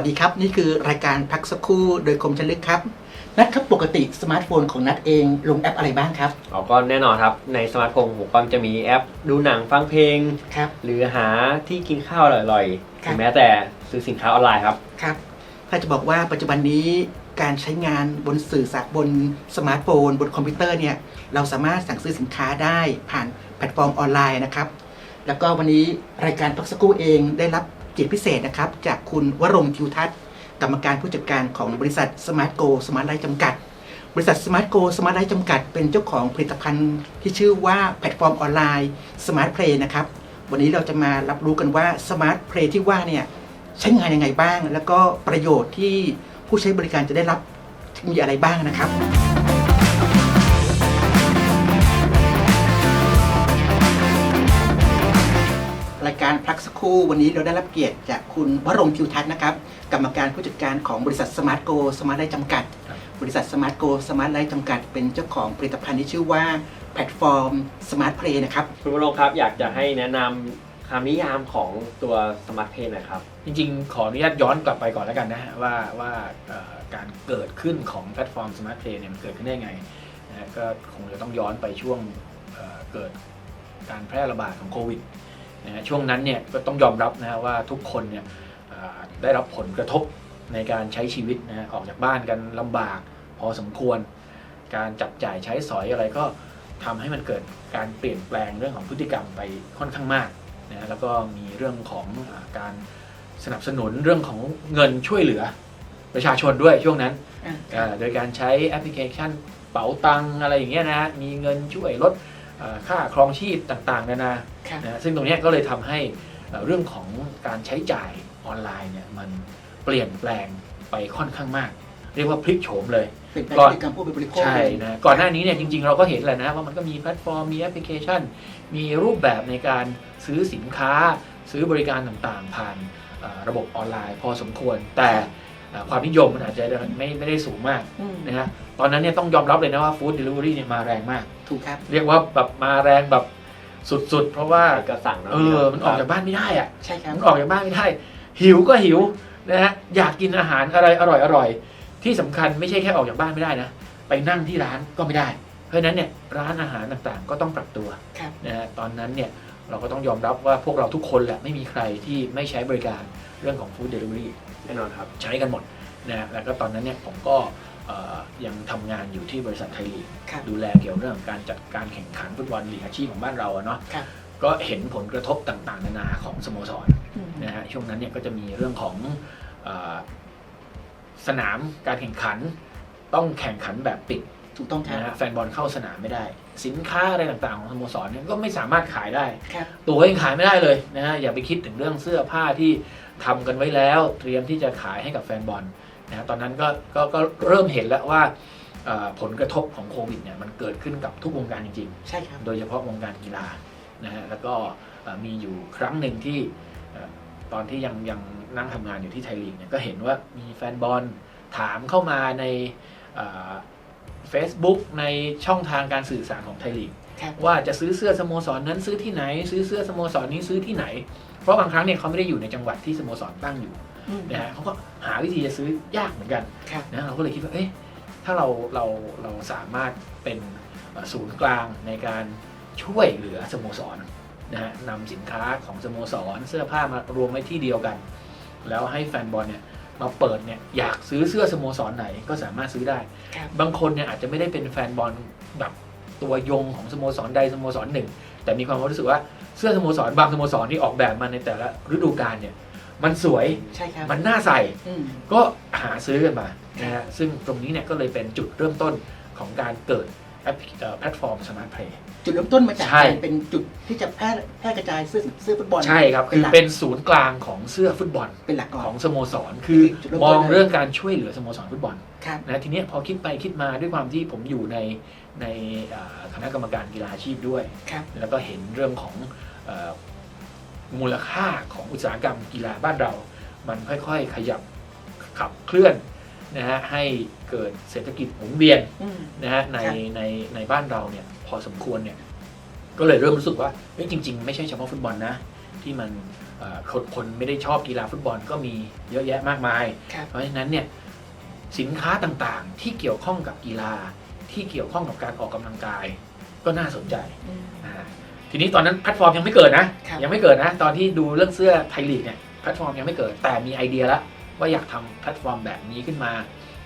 สวัสดีครับ นี่คือรายการพักสักครู่โดยคมชลึกครับ นัดครับปกติสมาร์ทโฟนของนัดเองลงแอปอะไรบ้างครับเราก็แน่นอนครับ ในสมาร์ทโฟนผมก็จะมีแอป ดูหนังฟังเพลง ครับ หรือหาที่กินข้าวอร่อยๆคหรับรือแม้แต่ซื้อสินค้าออนไลน์ครับ ครับถ้าจะบอกว่าปัจจุบันนี้การใช้งานบนสื่อสารบนสมาร์ทโฟน บนคอมพิวเตอร์เนี่ยเราสามารถสั่งซื้อสินค้าได้ผ่านแพลตฟอร์มออนไลน์นะครับ แล้วก็วันนี้รายการพักสักครู่เองได้รับ เกียรติพิเศษนะครับ จากคุณวรงค์ทิวทัศน์กรรมการผู้จัดการของบริษัทสมาร์ทโกสมาร์ทไลท์จำกัด บริษัทสมาร์ทโกสมาร์ทไลท์จำกัด เป็นเจ้าของผลิตภัณฑ์ที่ชื่อว่าแพลตฟอร์มออนไลน์สมาร์ทเพลย์นะครับ วันนี้เราจะมารับรู้กันว่าสมาร์ทเพลย์ที่ว่าเนี่ยใช้งานยังไงบ้าง แล้วก็ประโยชน์ที่ผู้ใช้บริการจะได้รับมีอะไรบ้างนะครับ ครู่วันนี้เราได้รับเกียรติจากคุณวรงค์ทิวทัศน์นะครับ กรรมการผู้จัดการของบริษัทสมาร์ทโกสมาร์ทไลท์จำกัด บริษัทสมาร์ทโกสมาร์ทไลท์จำกัด เป็นเจ้าของผลิตภัณฑ์ที่ชื่อว่าแพลตฟอร์มสมาร์ทเพลย์นะครับ คุณวรงค์ครับอยากจะให้แนะนำคำนิยามของตัวสมาร์ทเพย์หนะครับ จริงๆ ขออนุญาตย้อนกลับไปก่อนแล้วกันนะฮะว่าว่าเอ่อการเกิดขึ้นของแพลตฟอร์ม Smart Play เนี่ยมันเกิดขึ้นได้ไงนะฮะก็คงจะต้องย้อนไปช่วงเอ่อเกิดการแพร่ระบาดของโควิด นะฮะช่วงนั้นเนี่ยก็ต้องยอมรับนะฮะว่าทุกคนเนี่ยเอ่อได้รับผลกระทบในการใช้ชีวิตนะฮะออกจากบ้านกันลำบากพอสมควร การจับจ่ายใช้สอยอะไรก็ทำให้มันเกิดการเปลี่ยนแปลงเรื่องของพฤติกรรมไปค่อนข้างมากนะฮะแล้วก็มีเรื่องของอาการสนับสนุนเรื่องของเงินช่วยเหลือประชาชนด้วยช่วงนั้นเอ่อโดยการใช้แอปพลิเคชันเป๋าตังอะไรอย่างเงี้ยนะฮะมีเงินช่วยลดเอ่อ ค่าครองชีพต่างๆนานาครับนะฮะซึ่งตรงเนี้ยก็เลยทำให้เอ่อเรื่องของการใช้จ่ายออนไลน์เนี่ยมันเปลี่ยนแปลงไปค่อนข้างมาก เรียกว่าพลิกโฉมเลยเป็นพก่อนฤติกรรมผู้บริโภคใช่เลยนะก่อนหน้านี้เนี่ยจริงๆ เราก็เห็นแหละนะว่ามันก็มีแพลตฟอร์มมีแอปพลิเคชัน มีรูปแบบในการซื้อสินค้า ซื้อบริการต่างๆ ผ่านเอ่อระบบออนไลน์พอสมควรแต่เอ่อ ความนิยมมันอาจจะไม่ไม่ได้สูงมากอืมนะฮะตอนนั้นเนี่ยต้องยอมรับเลยนะว่าฟู้ดเดลิเวอรี่เนี่ยมาแรงมาก ถูกครับ เรียกว่าแบบมาแรงแบบสุดๆ เพราะว่าก็สั่งเนาะเออมันออกจากบ้านไม่ได้อะใช่ครับมันออกจากบ้านไม่ได้ หิวก็หิวนะฮะอยากกินอาหารอะไรอร่อยอร่อยๆที่สำคัญไม่ใช่แค่ออกจากบ้านไม่ได้นะ ไปนั่งที่ร้านก็ไม่ได้ เพราะฉะนั้นเนี่ยร้านอาหารต่างๆ ก็ต้องปรับตัวครับนะฮะตอนนั้นเนี่ยเราก็ต้องยอมรับว่าพวกเราทุกคนแหละไม่มีใครที่ไม่ใช้บริการเรื่องของฟู้ดเดลิเวอรี่แน่นอนครับ ใช้กันหมดนะฮะแล้วก็ตอนนั้นเนี่ยผมก็เอ่อยังทำงานอยู่ที่บริษัทไทยลีกครับดูแลเกี่ยวเรื่องของการจัดการแข่งขันฟุตบอลลีกอาชีพของบ้านเราอะเนาะครับก็เห็นผลกระทบต่างๆ นานาของสโมสรอืมนะฮะช่วงนั้นเนี่ยก็จะมีเรื่องของเออสนามการแข่งขัน ต้องแข่งขันแบบปิดถูกต้องครับนะฮะแฟนบอลเข้าสนามไม่ได้ สินค้าอะไรต่างๆ ของสโมสรเนี่ยก็ไม่สามารถขายได้ครับตัวยังขายไม่ได้เลยนะฮะอย่าไปคิดถึงเรื่องเสื้อผ้าที่ ทำกันไว้แล้ว เตรียมที่จะขายให้กับแฟนบอลนะฮะตอนนั้นก็ก็ก็เริ่มเห็นแล้วว่าเอ่อผลกระทบของโควิดเนี่ยมันเกิดขึ้นกับทุกวงการจริงๆใช่ครับโดยเฉพาะวงการกีฬานะฮะแล้วก็เอ่อมีอยู่ครั้งหนึ่งที่เอ่อตอนที่ยังยังนั่งทำงานอยู่ที่ไทยลีกเนี่ยก็เห็นว่ามีแฟนบอลถามเข้ามาในเฟซบุ๊กในช่องทางการสื่อสารของไทยลีกครับว่าจะซื้อเสื้อสโมสรนั้นซื้อที่ไหน ซื้อเสื้อสโมสรนี้ซื้อที่ไหน เพราะบางครั้งเนี่ยเขาไม่ได้อยู่ในจังหวัดที่สโมสรตั้งอยู่อืมนะฮะเขาก็หาวิธีจะซื้อยากเหมือนกันครับนะเราก็เลยคิดว่าเอ๊ะถ้าเราเราเราสามารถเป็นเอ่อศูนย์กลางในการช่วยเหลือสโมสรนะฮะนำสินค้าของสโมสรเสื้อผ้ามารวมไว้ที่เดียวกัน แล้วให้แฟนบอลเนี่ยมาเปิดเนี่ยอยากซื้อเสื้อสโมสรไหนก็สามารถซื้อได้ครับบางคนเนี่ยอาจจะไม่ได้เป็นแฟนบอลแบบตัวยงของสโมสรใดสโมสรหนึ่ง แต่มีความรู้สึกว่า เสื้อสโมสรบางสโมสรที่ออกแบบมาในแต่ละฤดูกาลเนี่ย มันสวยใช่ครับมันน่าใส่อืมก็หาซื้อกันมานะฮะซึ่งตรงนี้เนี่ยก็เลยเป็นจุดเริ่มต้นของการเกิดแอปพลิเอ่อแพลตฟอร์มสมาร์ทเพลย์ จุดเริ่มต้นมาจากใช่ การเป็นจุดที่จะแพร่แพร่กระจายเสื้อเสื้อฟุตบอล ใช่ครับเป็คืนอหลักเป็นศูนย์กลางของเสื้อฟุตบอลเป็นหลักก่อขน องสโมสร คือจุดเริ่มมต้นองเลย เรื่องการช่วยเหลือสโมสรฟุตบอล ครับ นะทีเนี้ยพอคิดไปคิดมาด้วยความที่ผมอยู่ในในเอ่อคณะกรรมการกีฬาอาชีพด้วย ครับแล้วก็เห็นเรื่องของเออ มูลค่าของอุตสาหกรรมกีฬาบ้านเรา มันค่อยๆขยับขับเคลื่อนนะฮะให้เกิดเศรษฐกิจหมุนเวียนอืมนะฮะในครับในในบ้านเราเนี่ยพอสมควรเนี่ยก็เลยเริ่มรู้สึกว่าเอ้ยจริง ๆ ไม่ใช่เฉพาะฟุตบอลนะที่มันเอ่อคนคนไม่ได้ชอบกีฬาฟุตบอลก็มีเยอะแยะมากมายครับเพราะฉะนั้นเนี่ยสินค้าต่างๆที่เกี่ยวข้องกับกีฬาที่เกี่ยวข้องกับการออกกำลังกาย ก็น่าสนใจอืมอ่า ทีนี้ตอนนั้นแพลตฟอร์มยังไม่เกิดนะ ครับ ยังไม่เกิดนะ ตอนที่ดูเรื่องเสื้อไทยลีกเนี่ยแพลตฟอร์มยังไม่เกิด แต่มีไอเดียแล้วว่าอยากทำแพลตฟอร์มแบบนี้ขึ้นมา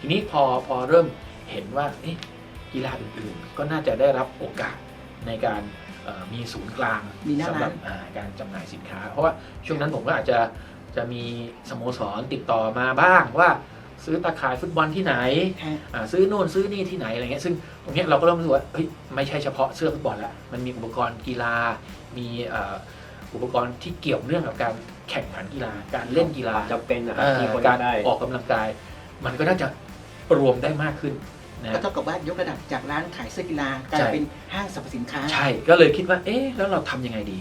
ทีนี้พอพอเริ่มเห็นว่าเอ๊ะกีฬาอื่นๆ ก็น่าจะได้รับโอกาสในการเอ่อมีศูนย์กลางมีหน้าสำหร้ารันบอ่าการจำหน่ายสินค้า เพราะว่าช่วงนั้นผมก็อาจจะจะมีสโมสรติดต่อมาบ้างว่า ซื้อตาข่ายฟุตบอลที่ไหนฮะอ่าซื้อนู่นซื้อนี่ที่ไหนอะไรเงี้ยซึ่งตรงเนี้ยเราก็เริ่มรู้สึกว่าเฮ้ยไม่ใช่เฉพาะเสื้อฟุตบอลแล้วมันมีอุปกรณ์กีฬา มีเอ่ออุปกรณ์ที่เกี่ยวเนื่องกับการแข่งขันกีฬา การเล่นกีฬาจะเป็นนะคเอ่รับอที่คนการได้ออกกำลังกาย มันก็น่าจะรวมได้มากขึ้นนะก็เท่ากับว่ายกระดับจากร้านขายเสื้อกีฬากลายใช่เป็นห้างสรรพสินค้าใช่ก็เลยคิดว่าเอ๊ะแล้วเราทำยังไงดี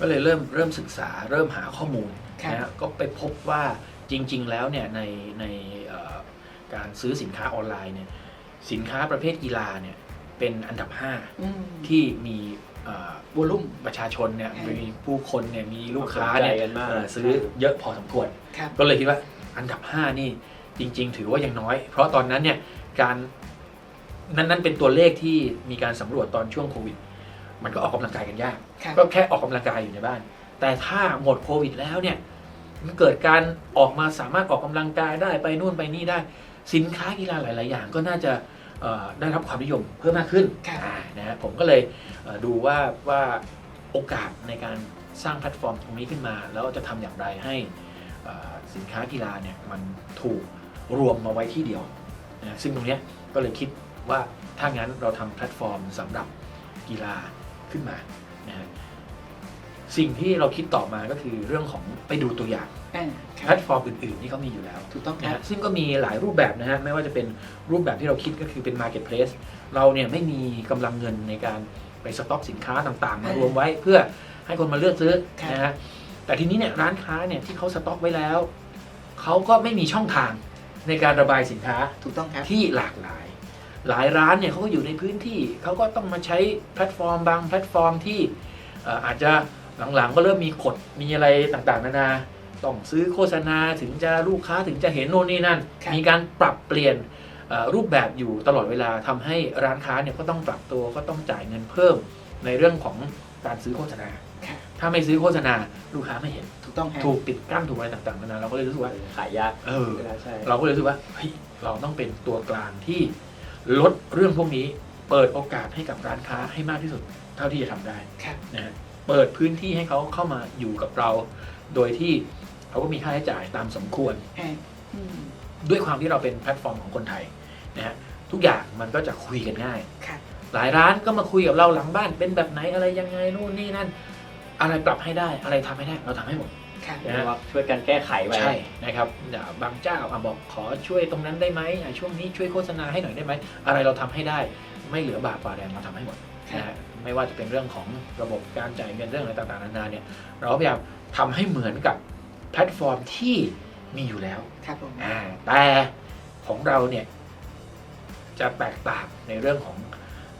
ก็เลยเริ่มเริ่มศึกษาเริ่มหาข้อมูลครับนะฮะก็ไปพบว่า จริง ๆ แล้วเนี่ยในในเอ่อการซื้อสินค้าออนไลน์เนี่ยสินค้าประเภทกีฬาเนี่ยเป็นอันดับอืม5ที่มีเอ่อวอลลุ่มประชาชนเนี่ยอืมมีผู้คนเนี่ยมีลูกค้าเนี่ยสนใจกันมากเอ่อซื้อเยอะพอสมควรครับก็เลยคิดว่าอันดับ 5 นี่จริง ๆ ถือว่ายังน้อย เพราะตอนนั้นเนี่ยการนั้นนั้นเป็นตัวเลขที่มีการสำรวจตอนช่วงโควิด มันก็ออกกำลังกายกันยากครับก็แค่ออกกำลังกายอยู่ในบ้าน แต่ถ้าหมดโควิดแล้วเนี่ย มันเกิดการออกมาสามารถออกกำลังกายได้ไปนู่นไปนี่ได้ สินค้ากีฬาหลาย ๆ อย่างก็น่าจะเอ่อได้รับความนิยมเพิ่มมากขึ้นครับอ่านะฮะผมก็เลยเอ่อดูว่าว่าโอกาสในการสร้างแพลตฟอร์มตรงนี้ขึ้นมา แล้วจะทำอย่างไรให้เอ่อสินค้ากีฬาเนี่ยมันถูกรวมมาไว้ที่เดียวนะซึ่งตรงเนี้ยก็เลยคิดว่าถ้างั้นเราทำแพลตฟอร์มสำหรับกีฬาขึ้นมานะฮะ สิ่งที่เราคิดต่อมาก็คือเรื่องของไปดูตัวอย่างอ่าคแพรัลบตฟอร์มอื่นๆที่เขามีอยู่แล้ว ถูกต้องคนะรับ ฮะซึ่งก็มีหลายรูปแบบนะฮะ ไม่ว่าจะเป็นรูปแบบที่เราคิดก็คือเป็น Marketplace เราเนี่ยไม่มีกำลังเงินในการไปสต็อกสินค้าต่างๆ มารวมไว้เพื่อให้คนมาเลือกซื้อครับ นะฮะแต่ทีนี้เนี่ยร้านค้าเนี่ยที่เขาสต็อกไว้แล้ว เขาก็ไม่มีช่องทางในการระบายสินค้าถูกต้องครับ ที่หลากหลาย หลายร้านเนี่ยเขาก็อยู่ในพื้นที่เขาก็ต้องมาใช้แพลตฟอร์มบางแพลตฟอร์มที่เอ่ออาจจะ หลังๆ ก็เริ่มมีกฎมีอะไรต่างๆ นานาต้องซื้อโฆษณาถึงจะลูกค้าถึงจะเห็นโน่นนี่นั่นครับมีการปรับเปลี่ยนเอ่อรูปแบบอยู่ตลอดเวลาทำให้ร้านค้าเนี่ยก็ต้องปรับตัวก็ต้องจ่ายเงินเพิ่มในเรื่องของการซื้อโฆษณาครับถ้าไม่ซื้อโฆษณาลูกค้าไม่เห็นถูกต้องครับถูกปิดกั้นถูกอะไรต่างๆนานาเราก็เลยรู้สึกว่าขายยากเออใช่เราก็เลยรู้สึกว่าเฮ้ยเราต้องเป็นตัวกลางที่ลดเรื่องพวกนี้ เปิดโอกาสให้กับร้านค้าให้มากที่สุด เท่าที่จะทำได้ครับนะฮะ เปิดพื้นที่ให้เขาเข้ามาอยู่กับเรา โดยที่เขาก็มีค่าใช้จ่ายตามสมควรอ่าอืมด้วยความที่เราเป็นแพลตฟอร์มของคนไทยนะฮะทุกอย่างมันก็จะคุยกันง่ายครับหลายร้านก็มาคุยกับเราหลังบ้านเป็นแบบไหนอะไรยังไงนู่นนี่นั่น อะไรปรับให้ได้อะไรทำให้ได้เราทำให้หมดครับเรียกว่าช่วยกันแก้ไขไป ใช่นะครับอ่าบางเจ้าอะบอกขอช่วยตรงนั้นได้ไหมอะช่วงนี้ช่วยโฆษณาให้หน่อยได้ไหมอะไรเราทำให้ได้ ไม่เหลือบาปฝ่าแดงเราทำให้หมดนะฮะ ไม่ว่าจะเป็นเรื่องของระบบการจ่ายเงินเรื่องอะไรต่างๆนานาเนี่ยเราพยายามทำให้เหมือนกับแพลตฟอร์มที่มีอยู่แล้วครับผมอ่าแต่ของเราเนี่ยจะแตกต่างในเรื่องของ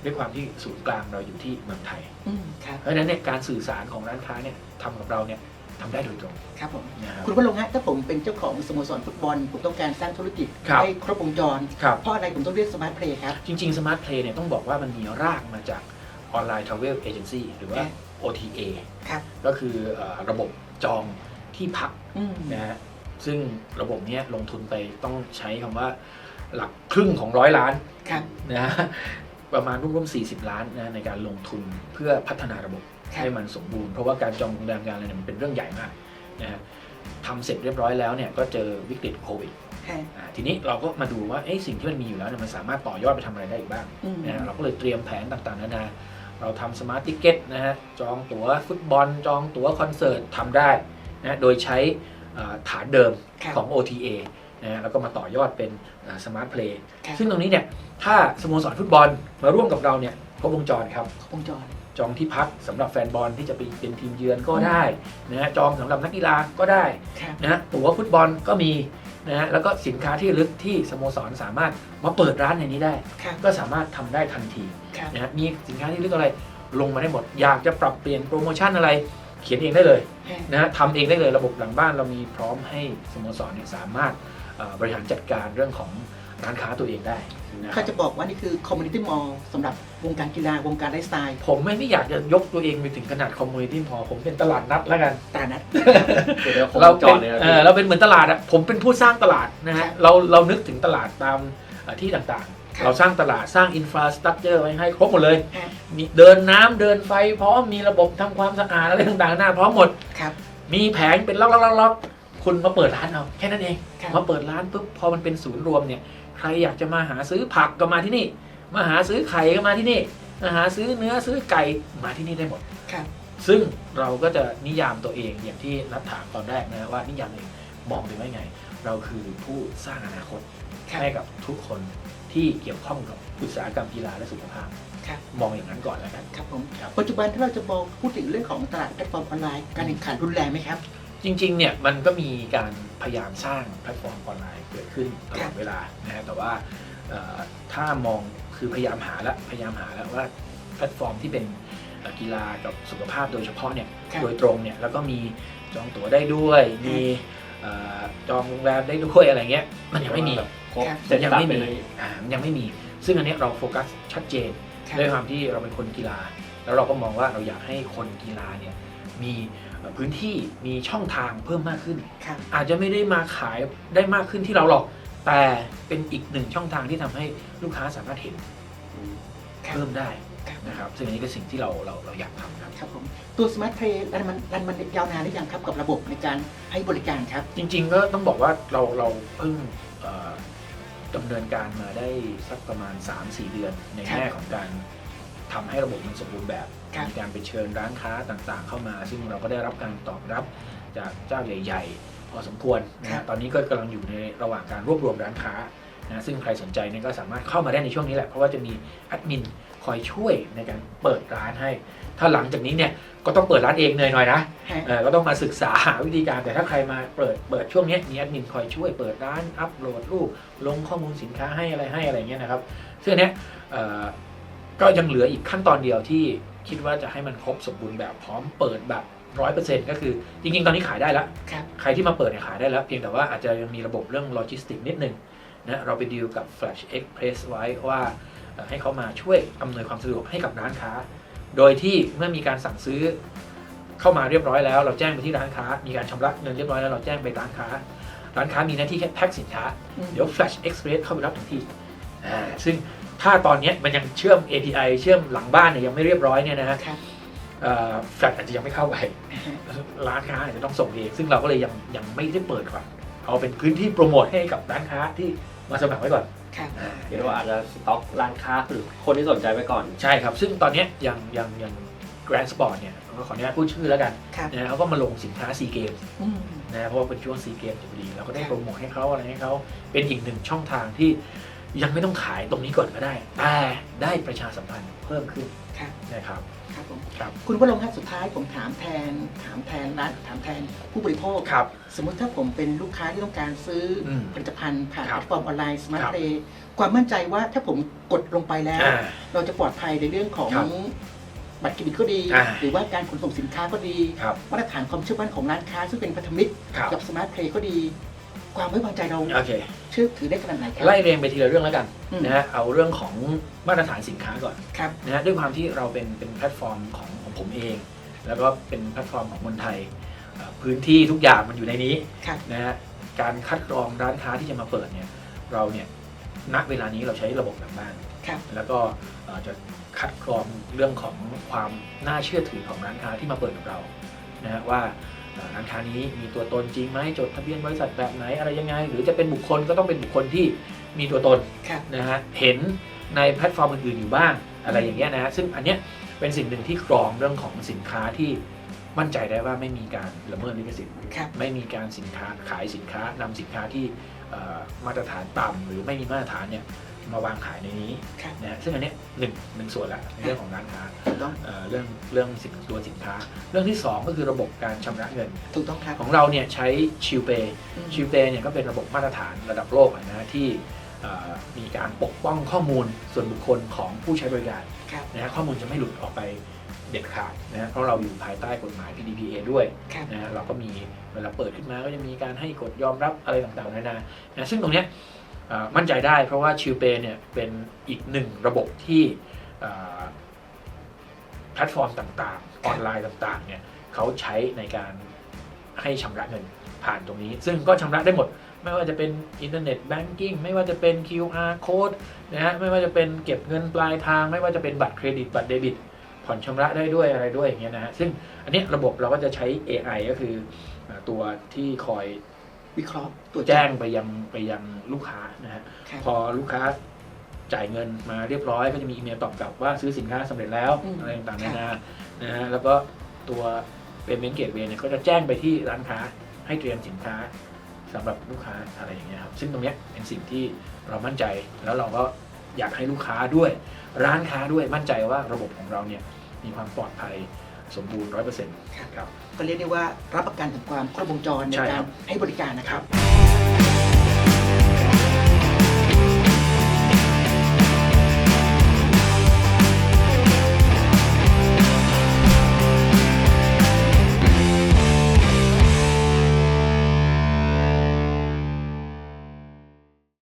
ด้วยความที่ศูนย์กลางเราอยู่ที่เมืองไทย อืมครับเพราะฉะนั้นเนี่ยการสื่อสารของร้านค้าเนี่ยทำกับเราเนี่ยทำได้โดยตรงครับผม นะครับ คุณวรงค์ฮะถ้าผมเป็นเจ้าของสโมสรฟุตบอล ผมต้องการสร้างธุรกิจครับ ให้ครบวงจร ครับ เพราะอะไรผมต้องเรียกสมาร์ทเพลย์ครับ จริงๆ Smart Play เนี่ยต้องบอกว่ามันมีรากมาจาก ออนไลน์ Travel Agency หรือว่าครับ OTA ครับก็คือเอ่อระบบจองที่พักอืมนะฮะซึ่งระบบเนี้ยลงทุนไปต้องใช้คำว่าหลักครึ่งของร้อยล้านครับนะฮะประมาณร่วมๆ40 ล้านนะในการลงทุนเพื่อพัฒนาระบบครับให้มันสมบูรณ์เพราะว่าการจองโรงแรมการอะไรเนี่ยมันเป็นเรื่องใหญ่มากนะฮะทำเสร็จเรียบร้อยแล้วเนี่ยก็เจอวิกฤตโควิดฮะอ่าทีนี้เราก็มาดูว่าเอ๊ะสิ่งที่มันมีอยู่แล้วเนี่ยมันสามารถต่อยอดไปทำอะไรได้อีกบ้างอืมนะฮะเราก็เลยเตรียมแผนต่างๆนานา เราทำสมาร์ทติเก็ตนะฮะจองตั๋วฟุตบอล จองตั๋วคอนเสิร์ตทำได้นะโดยใช้อ่าฐานเดิมครับของ OTA นะฮะแล้วก็มาต่อยอดเป็นสมาร์ทเพลย์ครับซึ่งตรงนี้เนี่ยถ้าสโมสรฟุตบอลมาร่วมกับเราเนี่ยครบวงจรครับครบวงจรจองที่พักสำหรับแฟนบอลที่จะไปเป็นทีมเยือนก็ได้นะฮะจองสำหรับนักกีฬาก็ได้ครับนะฮะตั๋วฟุตบอลก็มี นะฮะแล้วก็สินค้าที่ระลึกที่สโมสรสามารถมาเปิดร้านในนี้ได้ ครับ ก็สามารถทำได้ทันทีครับ นะฮะมีสินค้าที่ระลึกอะไรลงมาได้หมด อยากจะปรับเปลี่ยนโปรโมชั่นอะไร เขียนเองได้เลยฮะนะฮะทำเองได้เลยระบบหลังบ้านเรามีพร้อมให้สโมสรเนี่ยสามารถเอ่อบริหารจัดการเรื่องของร้านค้าตัวเองได้นะค เขารับจะบอกว่านี่คือคอมมูนิตี้มอลล์สำหรับวงการกีฬาวงการไลฟ์สไตล์ผมไม่ไม่อยากจะยกตัวเองไปถึงขนาดคอมมูนิตี้พอผมเป็นตลาดนัดแล้วกันตานัด เดี๋ยวผมเราจเป็อนดเนี่ยนะเอพี่ อเราเป็นเหมือนตลาดอะผมเป็นผู้สร้างตลาดนะครัฮะบเราเรานึกถึงตลาดตามเอ่อที่ต่างครับๆเราสร้างตลาดสร้างอินฟราสตรักเจอร์ไว้ให้ครบหมดเลยฮะมีเดินน้ำเดินไฟพร้อมมีระบบทำความสะอาดอะไรต่างๆหน้าพร้อมหมด ครับ มีแผงเป็นล็อกๆๆๆคุณมาเปิดร้านเอาแค่นั้นเองครับ มาเปิดร้านปุ๊บพอมันเป็นศูนย์รวมเนี่ย ใครอยากจะมาหาซื้อผักก็มาที่นี่ มาหาซื้อไข่ก็มาที่นี่ มาหาซื้อเนื้อซื้อไก่มาที่นี่ได้หมดครับซึ่งเราก็จะนิยามตัวเองอย่างที่นัดถามตอนแรกนะว่านิยามตัวเองมองไปว่าไง เราคือผู้สร้างอนาคตครับให้กับทุกคนที่เกี่ยวข้องกับอุตสาหกรรมกีฬาและสุขภาพครับมองอย่างนั้นก่อนแล้วกันครับผมครับปัจจุบันถ้าเราจะมองพูดถึงเรื่องของตลาดแพลตฟอร์มออนไลน์การแข่งขันรุนแรงไหมครับ จริงๆเนี่ยมันก็มีการพยายามสร้างแพลตฟอร์มออนไลน์ เกิดขึ้นตลอดเวลานะฮะแต่ว่าเอ่อถ้ามองคือพยายามหาแล้วพยายามหาแล้วว่าแพลตฟอร์มที่เป็นเอ่อกีฬากับสุขภาพโดยเฉพาะเนี่ยครับโดยตรงเนี่ยแล้วก็มีจองตั๋วได้ด้วย มีเอ่อจองโรงแรมได้ด้วยอะไรเงี้ยมันยังไม่มีแบบครบครับเสร็จยังสับไม่ไปมีเลยอ่ามันยังไม่มี ซึ่งอันเนี้ยเราโฟกัสชัดเจนครับด้วยความที่เราเป็นคนกีฬา แล้วเราก็มองว่าเราอยากให้คนกีฬาเนี่ยมีเอ่อ พื้นที่มีช่องทางเพิ่มมากขึ้นครับอาจจะไม่ได้มาขายได้มากขึ้นที่เราหรอก แต่เป็นอีกหนึ่งช่องทางที่ทำให้ลูกค้าสามารถเห็นครับเพิ่มได้ครับนะครับซึ่งอันนี้เป็นสิ่งที่เราเราเราอยากทำครับครับผมตัวสมาร์ทเพลย์รันมันรันมันยาวนานหรือยังครับกับระบบในการให้บริการครับ จริง ๆ ก็ต้องบอกว่าเราเราเพิ่งเอ่อดำเนินการมาได้สักประมาณ 3-4 เดือนในครับแง่ของการทำให้ระบบมันสมบูรณ์แบบ ครับมีการไปเชิญร้านค้าต่างๆ เข้ามา ซึ่งเราก็ได้รับการตอบรับจากเจ้าใหญ่ ๆ พอสมควรนะครัฮะบตอนนี้ก็กำลังอยู่ในระหว่างการรวบรวมร้านค้านะซึ่งใครสนใจเนี่ยก็สามารถเข้ามาได้ในช่วงนี้แหละ เพราะว่าจะมีแอดมินคอยช่วยในการเปิดร้านให้ ถ้าหลังจากนี้เนี่ยก็ต้องเปิดร้านเองเหนื่อยหน่อยนะฮะ เอ่อก็ต้องมาศึกษาหาวิธีการแต่ถ้าใครมาเปิดเปิดช่วงเนี้ยมีแอดมินคอยช่วยเปิดร้านอัปโหลดรูปลงข้อมูลสินค้าให้อะไรให้อะไรเงี้ยนะครับซึ่งอันเนี้ยเอ่อก็ยังเหลืออีกขั้นตอนเดียวที่ คิดว่าจะให้มันครบสมบูรณ์แบบพร้อมเปิดแบบร้อยเปอร์เซ็นต์ก็คือจริงๆ ตอนนี้ขายได้แล้ว ครับ ใครที่มาเปิดเนี่ยขายได้แล้ว เพียงแต่ว่าอาจจะยังมีระบบเรื่องโลจิสติกนิดนึงนะเราไปดีลกับ Flash Express ไว้ว่าเอ่อให้เขามาช่วยอำนวยความสะดวกให้กับร้านค้า โดยที่เมื่อมีการสั่งซื้อเข้ามาเรียบร้อยแล้ว เราแจ้งไปที่ร้านค้า มีการชำระเงินเรียบร้อยแล้วเราแจ้งไปร้านค้า ร้านค้ามีหน้าที่แค่แพ็คสินค้า อืม เดี๋ยว Flash Express เข้าไปรับถึงที่อ่าซึ่ง ถ้าตอนเนี้ยมันยังเชื่อม API เชื่อมหลังบ้านเนี่ยยังไม่เรียบร้อยเนี่ยนะฮะครับ แฟลชอาจจะยังไม่เข้าไป ร้านค้าอาจจะต้องส่งเอง ซึ่งเราก็เลยยังยังไม่ได้เปิดก่อนเอาเป็นพื้นที่โปรโมทให้กับร้านค้าที่มาสมัครไว้ก่อนครับ อ่าเรียกว่าอาจจะสต็อกร้านค้าหรือคนที่สนใจไปก่อน ใช่ครับ ซึ่งตอนเนี้ยยังยังยัง Grand Sport เนี่ยก็ขออนุญาตพูดชื่อแล้วกันครับ นะเขาก็มาลงสินค้า SEA Games อืม นะเพราะว่าเป็นช่วง SEA Games พอดีเราก็ได้ครับโปรโมทให้เขาอะไรให้เขาเป็นอีกหนึ่งช่องทางที่ ยังไม่ต้องขายตรงนี้ก่อนก็ได้ แต่ได้ประชาสัมพันธ์เพิ่มขึ้นครับ นะครับ ครับผมครับ คุณวรงค์ครับสุดท้ายผมถามแทน ถามแทนร้านถามแทนผู้บริโภค ครับ สมมุติถ้าผมเป็นลูกค้าที่ต้องการซื้ออมผลิตภัณฑ์ผ่านครัแพบลตฟอร์มออนไลน์สมาร์ทครับเพลย์ความมั่นใจว่าถ้าผมกดลงไปแล้ว อ่าเราจะปลอดภัยในเรื่องของครับบัตรเครดิตก็ดี อ่า หรือว่าการขนส่งสินค้าก็ดี ครับ มาตรฐานความเชื่อมั่นของร้านค้าซึ่งเป็นพันธมิตร ครับ กับสมาร์ทเพลย์ก็ดี ความไว้วางใจเราโอเคเชื่อถือได้ขนาดไหนครับ ไล่เรียงไปทีละเรื่องแล้วกันอืม นะฮะเอาเรื่องของมาตรฐานสินค้าก่อนครับ นะฮะด้วยความที่เราเป็นเป็นแพลตฟอร์มของของผมเอง แล้วก็เป็นแพลตฟอร์มของคนไทยเอ่อพื้นที่ทุกอย่างมันอยู่ในนี้ครับ นะฮะการคัดกรองร้านค้าที่จะมาเปิดเนี่ยเราเนี่ยณเวลานี้เราใช้ระบบหลังบ้าน ครับ แล้วก็เอ่อจะคัดกรองเรื่องของความน่าเชื่อถือของร้านค้าที่มาเปิดกับเรานะฮะว่าเอ่อ ร้านค้านี้มีตัวตนจริงไหมจดทะเบียนบริษัทแบบไหนอะไรยังไง หรือจะเป็นบุคคลก็ต้องเป็นบุคคลที่มีตัวตนครับนะฮะเห็นในแพลตฟอร์มอื่นๆอยู่บ้างอะไรอย่างเงี้ยนะฮะซึ่งอันเนี้ยเป็นสิ่งหนึ่งที่กรองเรื่องของสินค้าที่มั่นใจได้ว่าไม่มีการละเมิดลิขสิทธิ์ครับไม่มีการสินค้าขายสินค้านำสินค้าที่เอ่อมาตรฐานต่ำหรือไม่มีมาตรฐานเนี่ย มาวางขายในนี้ครับนะฮะซึ่งอันเนี้ยหนึ่งหนึ่งส่วนละในเรื่องของร้านค้าถูกต้องเอ่อเรื่องเรื่องสินตัวสินค้า เรื่องที่สองก็คือระบบการชำระเงิน ถูกต้องครับ ของเราเนี่ยใช้ชิวเปอืมชิวเปเนี่ยก็เป็นระบบมาตรฐานระดับโลกอะนะฮะที่เอ่อมีการปกป้องข้อมูลส่วนบุคคลของผู้ใช้บริการครับนะฮะข้อมูลจะไม่หลุดออกไปเด็ดขาดนะฮะเพราะเราอยู่ภายใต้กฎหมาย PDPA ด้วยครับนะฮะเราก็มีเวลาเปิดขึ้นมาก็จะมีการให้กดยอมรับอะไรต่างๆนานานะซึ่งตรงเนี้ยเอ่อ มั่นใจได้เพราะว่าชิลเปเนี่ยเป็นอีกหนึ่งระบบที่แพลตฟอร์มต่างๆ ออนไลน์ต่างๆเนี่ยเขาใช้ในการให้ชำระเงินผ่านตรงนี้ ซึ่งก็ชำระได้หมด ไม่ว่าจะเป็นอินเทอร์เน็ตแบงกิ้งไม่ว่าจะเป็น QR code นะฮะไม่ว่าจะเป็นเก็บเงินปลายทาง ไม่ว่าจะเป็นบัตรเครดิตบัตรเดบิต ผ่อนชำระได้ด้วยอะไรด้วยอย่างเงี้ยนะฮะซึ่งอันนี้ระบบเราก็จะใช้ AI ก็คือตัวที่คอย วิเคราะห์ตัวแจ้งไปยังไปยังลูกค้านะฮะครับพอลูกค้าจ่ายเงินมาเรียบร้อย ก็จะมีอีเมลตอบกลับว่าซื้อสินค้าสำเร็จแล้วอืมอะไรต่างๆครันาบนานะฮะแล้วก็ตัว payment gateway เนี่ยก็จะแจ้งไปที่ร้านค้าให้เตรียมสินค้าสำหรับลูกค้าอะไรอย่างเงี้ยครับซึ่งตรงเนี้ยเป็นสิ่งที่เรามั่นใจแล้วเราก็อยากให้ลูกค้าด้วย ร้านค้าด้วยมั่นใจว่าระบบของเราเนี่ยมีความปลอดภัย สมบูรณ์ร้อยเปอร์เซ็นต์ครับ ก็เรียกได้ว่ารับประกันถึงความครบวงจรในการให้บริการนะครับ